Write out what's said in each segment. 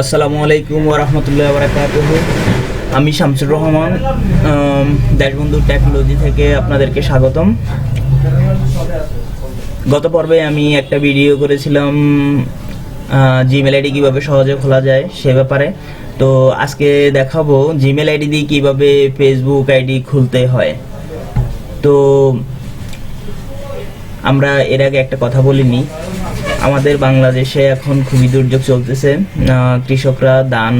আসসালামু আলাইকুম ওরহমতুল্লাহ বারাকাতুহ। আমি শামসুর রহমান দেশবন্ধু টেকনোলজি থেকে আপনাদেরকে স্বাগতম। গত পর্বে আমি একটা ভিডিও করেছিলাম জিমেল আইডি কীভাবে সহজে খোলা যায় সে ব্যাপারে। তো আজকে দেখাবো জিমেল আইডি দিয়ে কীভাবে ফেসবুক আইডি খুলতে হয়। তো আমরা এর আগে একটা কথা বলিনি। আমাদের বাংলাদেশে এখন খুবই দুর্যোগ চলতেছে। কৃষকরা ধান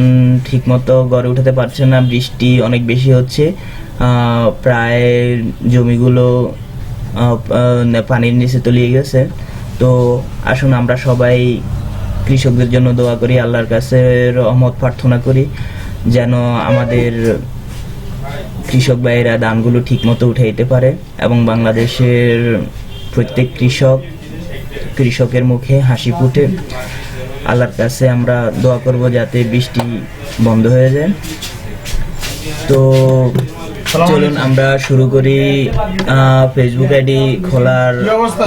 ঠিকমতো গড়ে উঠাতে পারছে না, বৃষ্টি অনেক বেশি হচ্ছে। প্রায় জমিগুলো পানির নিচে তলিয়ে গেছে। তো আসুন আমরা সবাই কৃষকদের জন্য দোয়া করি, আল্লাহর কাছে রহমত প্রার্থনা করি, যেন আমাদের কৃষক ভাইয়েরা ধানগুলো ঠিকমতো উঠাইতে পারে এবং বাংলাদেশের প্রত্যেক কৃষক কৃষকের মুখে হাসি ফুটে। আল্লাহর কাছে আমরা দোয়া করব যাতে বৃষ্টি বন্ধ হয়ে যায়। তো চলুন আমরা শুরু করি ফেসবুক আইডি খোলার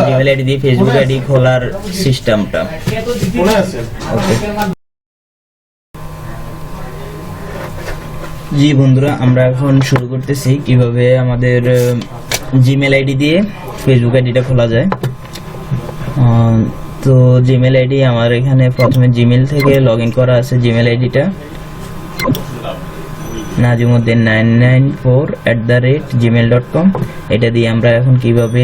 জিমেল আইডি দিয়ে ফেসবুক আইডি খোলার সিস্টেমটা। ওকে। জি বন্ধুরা আমরা এখন শুরু করতেছি কীভাবে আমাদের জিমেল আইডি দিয়ে ফেসবুক আইডিটা খোলা যায়। তো জিমেল আইডি আমার এখানে প্রথমে জিমেল থেকে লগ ইন করা আছে জিমেল আইডিটা Nazimuddin nine nine four at the rate Gmail dot com এটা দিয়ে আমরা এখন কীভাবে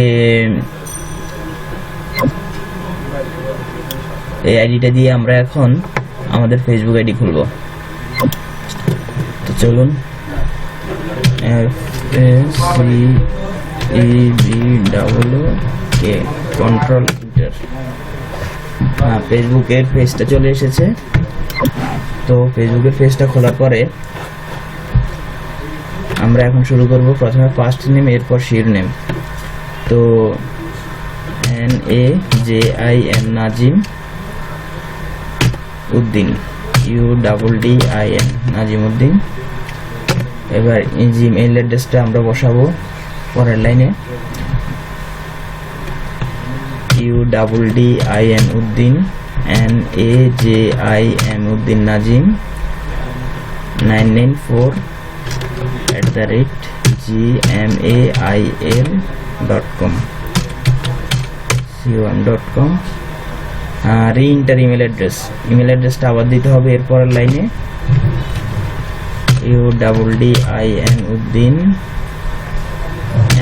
এই আইডিটা দিয়ে আমরা এখন আমাদের ফেসবুক আইডি খুলবো। তো চলুন। F A C E double K control হ্যাঁ ফেসবুকের পেজটা চলে এসেছে। তো ফেসবুকের পেজটা খোলার পরে আমরা এখন শুরু করব প্রথমে ফার্স্ট নেম এরপর শির নেম তো N A J I N Nazim Uddin. U double D I N Nazim Uddin. এবার জিমেইল অ্যাড্রেসটা আমরা বসাবো পরের লাইনে U double D I N Uddin N A J I M Uddin Nazim nine nine four at the rate G M A I L dot com C O M dot com re enter email address email অ্যাড্রেসটা আবার দিতে হবে এরপরের লাইনে। U double D I N Uddin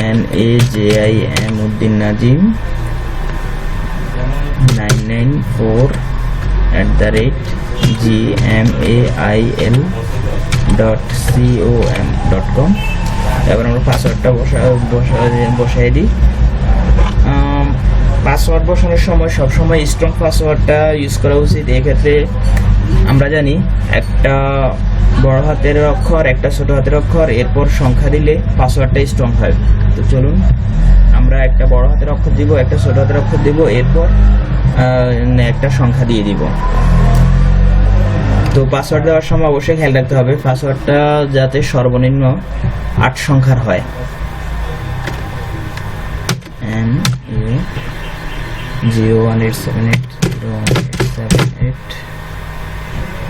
N A J I M Uddin Nazim nine nine four at the rate G M A I L dot C O M dot com এবার আমরা পাসওয়ার্ডটা বসা বসা বসাই দিই। পাসওয়ার্ড বসানোর সময় সবসময় স্ট্রং পাসওয়ার্ডটা ইউজ করা উচিত। এক্ষেত্রে আমরা জানি একটা বড় হাতের অক্ষর, একটা ছোট হাতের অক্ষর, এরপর সংখ্যা দিলে পাসওয়ার্ডটা স্ট্রং হয়। তো চলুন, আমরা একটা বড় হাতের অক্ষর দিব, একটা ছোট হাতের অক্ষর দিব, এরপর একটা সংখ্যা দিয়ে দিব। তো পাসওয়ার্ড দেওয়ার সময় অবশ্যই খেয়াল রাখতে হবে পাসওয়ার্ডটা যাতে সর্বনিম্ন আট সংখ্যার হয়। N U zero one eight seven eight zero one eight seven eight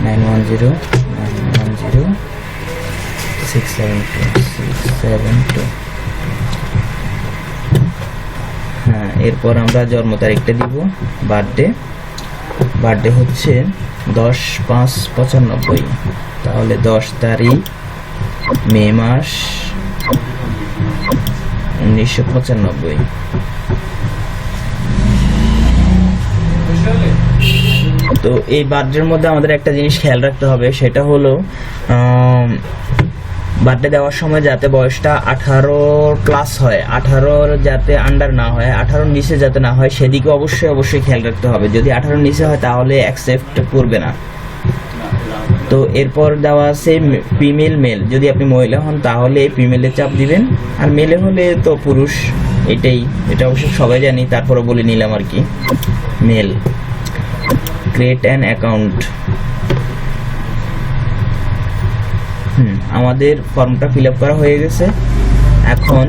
nine one zero nine one zero six seven two six seven two এরপর আমরা জন্ম তারিখটা দিব বার্থডে বার্থডে হচ্ছে দশ পাঁচ পঁচানব্বই। তাহলে দশ তারিখ, মে মাস, উনিশশো পঁচানব্বই। তো এই বার্থডের মধ্যে আমাদের একটা জিনিস খেয়াল রাখতে হবে, সেটা হলো বার্থডে দেওয়ার সময় যাতে বয়সটা আঠারো প্লাস হয়, আঠারোর যাতে আন্ডার না হয়, আঠারোর নিচে যাতে না হয়, সেদিকে অবশ্যই অবশ্যই খেয়াল রাখতে হবে। যদি আঠারোর নিচে হয়, তাহলে অ্যাকসেপ্ট করবে না। তো এরপর দেওয়া আছে ফিমেল মেল যদি আপনি মহিলা হন, তাহলে ফিমেলে চাপ দিবেন। আর মেলে হলে তো পুরুষ, এটাই। এটা অবশ্য সবাই জানি তারপরে বলে নিলাম আর কি। Mail create an account hmm. আমাদের ফর্মটা ফিল আপ করা হয়ে গেছে। এখন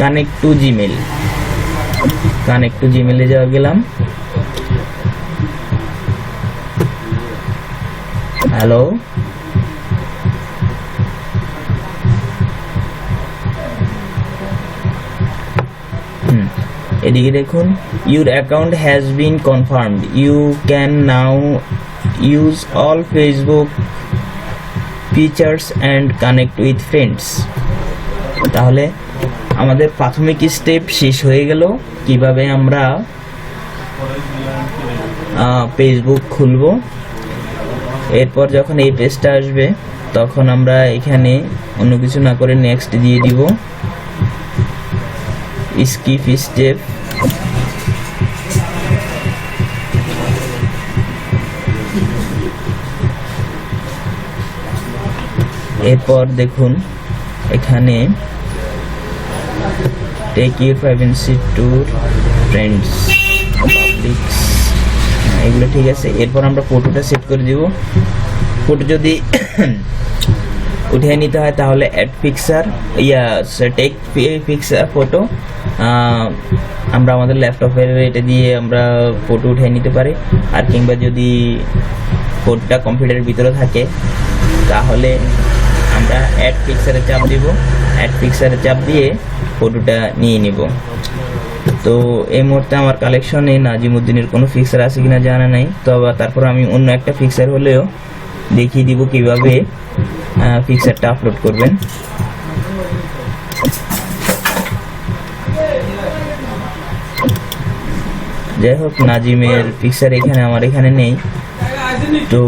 connect to Gmail connect to জিমেলে যাওয়া গেলাম। হ্যালো এদিকে দেখুন your account has been confirmed you can now use all Facebook features and connect with friends তাহলে আমাদের প্রাথমিক স্টেপ শেষ হয়ে গেল। কীভাবে আমরা ফেসবুক খুলব? এরপর যখন এই পেজটা আসবে, তখন আমরা এখানে অন্য কিছু না করে নেক্সট দিয়ে দিব। স্কিপ স্টেপ এরপর দেখুন, এখানে take your privacy tour friends এগুলো ঠিক আছে। এরপর আমরা ফটোটা সেট করে দিব। ফটো যদি উঠিয়ে নিতে হয়, তাহলে অ্যাড পিকচার ইয়া টেক পিকচার ফটো আমরা আমাদের ল্যাপটপের এটা দিয়ে আমরা ফটো উঠিয়ে নিতে পারি। আর কিংবা যদি ফটোটা কম্পিউটারের ভিতরে থাকে, তাহলে আমরা অ্যাড পিকচারে চাপ দিব। অ্যাড পিকচারে চাপ দিয়ে ফটোটা নিয়ে নিব। তো এই মুহূর্তে আমার কালেকশনে নাজিমুদ্দিনের কোনো ফিক্সার আছে কিনা জানা নাই। তো তারপর আমি অন্য একটা ফিক্সার হলেও দেখিয়ে দিব কীভাবে ফিক্সারটা আপলোড করবেন। যাই হোক নাজিমের পিকচার এখানে আমার এখানে নেই। তো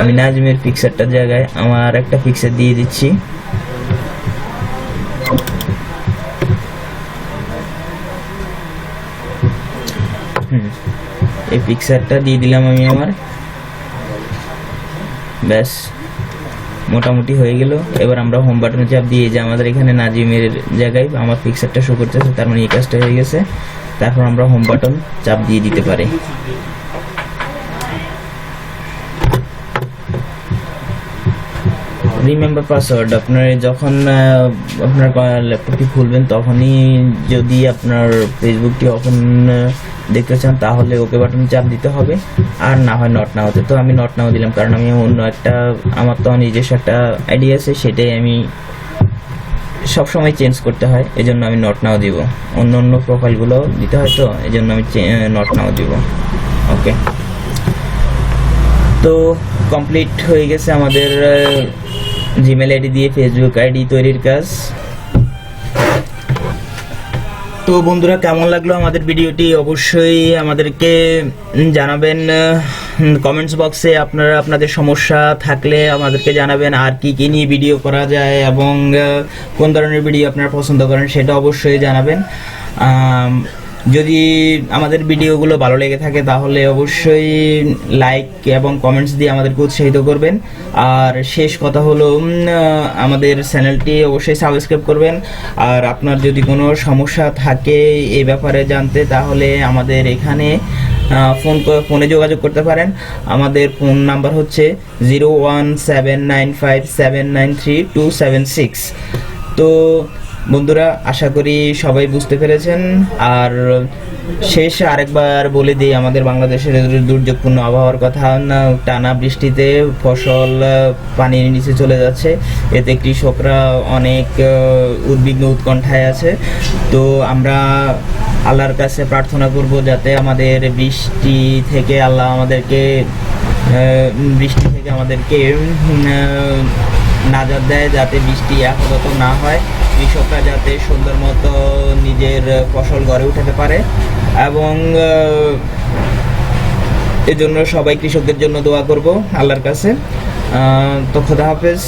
আমি নাজিমের পিকচারটার জায়গায় আমার একটা পিকচার দিয়ে দিচ্ছি। এই পিকচারটা দিয়ে দিলাম আমি আমার। ব্যাস। মোটামুটি হয়ে গেল। এবার আমরা হোম বাটনে চাপ দিয়ে যে আমাদের এখানে নাজিমের জায়গায় আমার পিকচারটা শো করতেছে, তার মানে এই কাজটা হয়ে গেছে। তারপর আমরা হোম বাটন চাপ দিয়ে দিতে পারি। রিমেম্বার পাসওয়ার্ড আপনার যখন আপনার ল্যাপটপটি খুলবেন, তখনই যদি আপনার ফেসবুকটি ওপেন দেখতে চান, তাহলে ওকে বাটন চাপ দিতে হবে। আর না হয় নট না হতে তো আমি নট নাও দিলাম, কারণ আমি অন্য একটা, আমার তো নিজস্ব একটা আইডিয়া আছে, সেটাই আমি সব সময় চেঞ্জ করতে হয়। এজন্য আমি নট নাও দিব। অন্য অন্য প্রোফাইলগুলো দিতে হয় তো, এজন্য আমি নট নাও দিব। ওকে তো কমপ্লিট হয়ে গেছে আমাদের জিমেল আইডি দিয়ে ফেসবুক আইডি তৈরির কাজ। তো বন্ধুরা, কেমন লাগল আমাদের ভিডিওটি? অবশ্যই আমাদেরকে জানাবেন কমেন্টস বক্সে আপনারা আপনাদের সমস্যা থাকলে আমাদেরকে জানাবেন, আর কি কী নিয়ে ভিডিও করা যায় এবং কোন ধরনের ভিডিও আপনারা পছন্দ করেন সেটা অবশ্যই জানাবেন। যদি আমাদের ভিডিওগুলো ভালো লেগে থাকে তাহলে অবশ্যই লাইক এবং কমেন্টস দিয়ে আমাদেরকে উৎসাহিত করবেন। আর শেষ কথা হলো আমাদের চ্যানেলটি অবশ্যই সাবস্ক্রাইব করবেন। আর আপনার যদি কোনো সমস্যা থাকে এই ব্যাপারে জানতে তাহলে আমাদের এখানে ফোন ফোনে যোগাযোগ করতে পারেন। আমাদের ফোন নাম্বার হচ্ছে zero one seven nine five seven nine three two seven six তো বন্ধুরা, আশা করি সবাই বুঝতে পেরেছেন। আর শেষ আরেকবার বলে দিই, আমাদের বাংলাদেশের দুর্যোগপূর্ণ আবহাওয়ার কথা। টানা বৃষ্টিতে ফসল, পানির নিচে চলে যাচ্ছে। এতে কৃষকরা অনেক উদ্বিগ্ন উৎকণ্ঠায় আছে। তো আমরা আল্লাহর কাছে প্রার্থনা করব যাতে আমাদের বৃষ্টি থেকে আল্লাহ আমাদেরকে বৃষ্টি থেকে আমাদেরকে নাজাত দেয় যাতে বৃষ্টি আপাতত না হয়। কৃষকরা যাতে সুন্দর মতো নিজের ফসল গড়ে উঠাতে পারে এবং এজন্য সবাই কৃষকদের জন্য দোয়া করব আল্লাহর কাছে। তো খোদা হাফেজ।